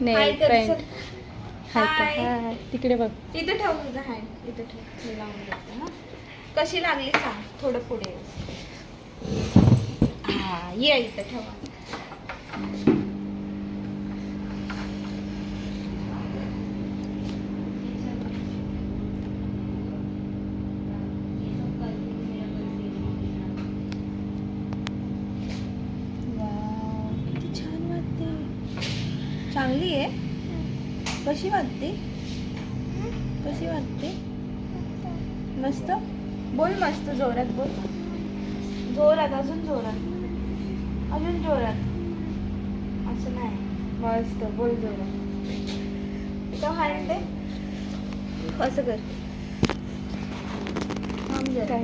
हाय. का? हाय. तिकडे बघ इथं ठेव तुझा हँड इथं ठेव मी लावून देते हा कशी लागली सांग थोडं पुढे ये. हा ये इथं ठेवा वाव, किती छान वाटते चांगली आहे. कशी वाटते? कशी वाटते? मस्त? बोल मस्त जोरात बोल. जोरात अजून जोरात. अजून जोरात. असं नाही. मस्त बोल जोरात. तो दे. असं कर. थांब जरा.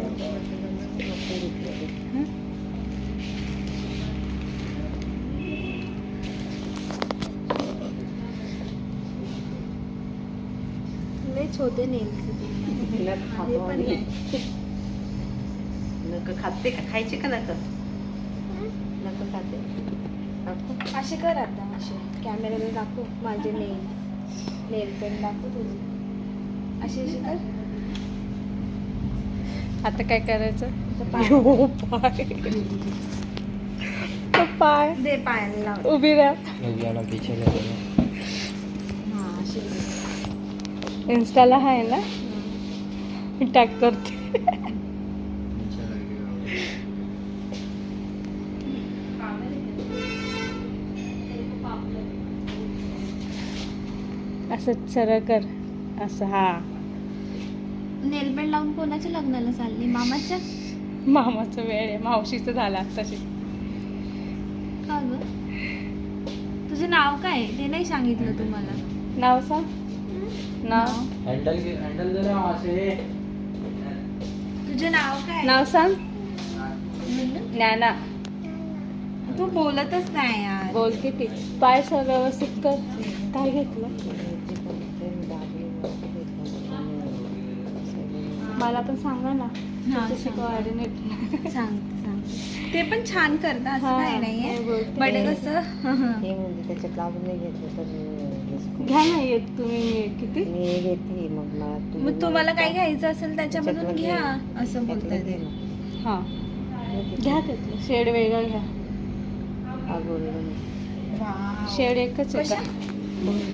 लयच होते नेल्स हे. नक खाते का? खायचे का नक नक खाते. नको असे कर आता असे. कॅमेऱ्याला दाखव माझे नेल. नेल पेन दाखव तुझे. असे असे कर. आता काय करायचं? पाय. पाय. तो पाय. दे पायाला उभी राहा. हा असे. इन्स्टाला आहे ना. मी टॅग करते. असं सरळ कर. असं हा. नेल पेंट लावून कोणाच्या लग्नाला चालली? मामाच्या? मामाचं वेळ आहे. मावशीचं झालं आत्ताशी. का ग? तुझं नाव काय आहे? ते नाही सांगितलं तुम्हाला नाव सांग. नाव हँडल हँडल जरा असे. तुझं नाव काय? नाव सांग? ज्ञाना. तू बोलतच नाही यार. बोलते ती पाय सर व्यवस्थित कर. काय घेतलं? मला पण सांगा ना. हा, तुझं शिकव सांग. coordinate. सांग सांग. ते पण छान करता असं हा, काय नाहीये. बोलते. बट कसं? हे म्हणजे त्याच्यात लागून नाही घेतलं तर. घ्या ना येत तुम्ही किती मी घेते मग मला तू मग तुम्हाला काय घ्यायचं असेल त्याच्यामधून घ्या. असं त्यातलं बोलताय घे ते ना. हां घ्या त्यातलं शेड वेगळा घ्या हा, गोल्डन. शेड एकच आहे कशा?